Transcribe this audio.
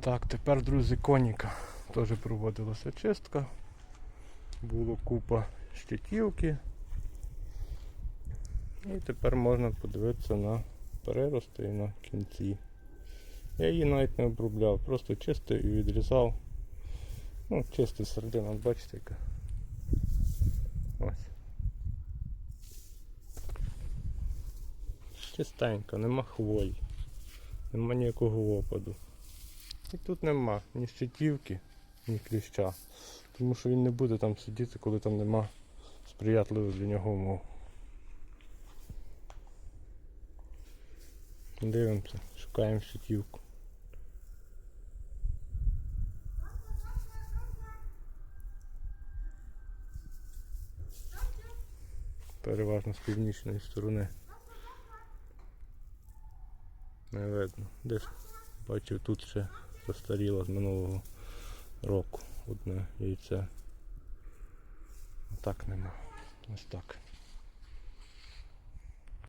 Так, тепер, друзі, коніка. Теж проводилася чистка. Було купа щитівки. І тепер можна подивитися на перерости і на кінці. Я її навіть не обробляв, просто чистив і відрізав. Ну, чистий середина, бачите яка. Ось. Чистенько, нема хвої, нема ніякого опаду. І тут нема ні щитівки, ні кліща. Тому що він не буде там сидіти, коли там нема сприятливих для нього умов. Дивимося, шукаємо щитівку. Переважно з північної сторони. Не видно. Десь бачив тут ще застаріло з минулого року одне яйце. А так нема. Ось так.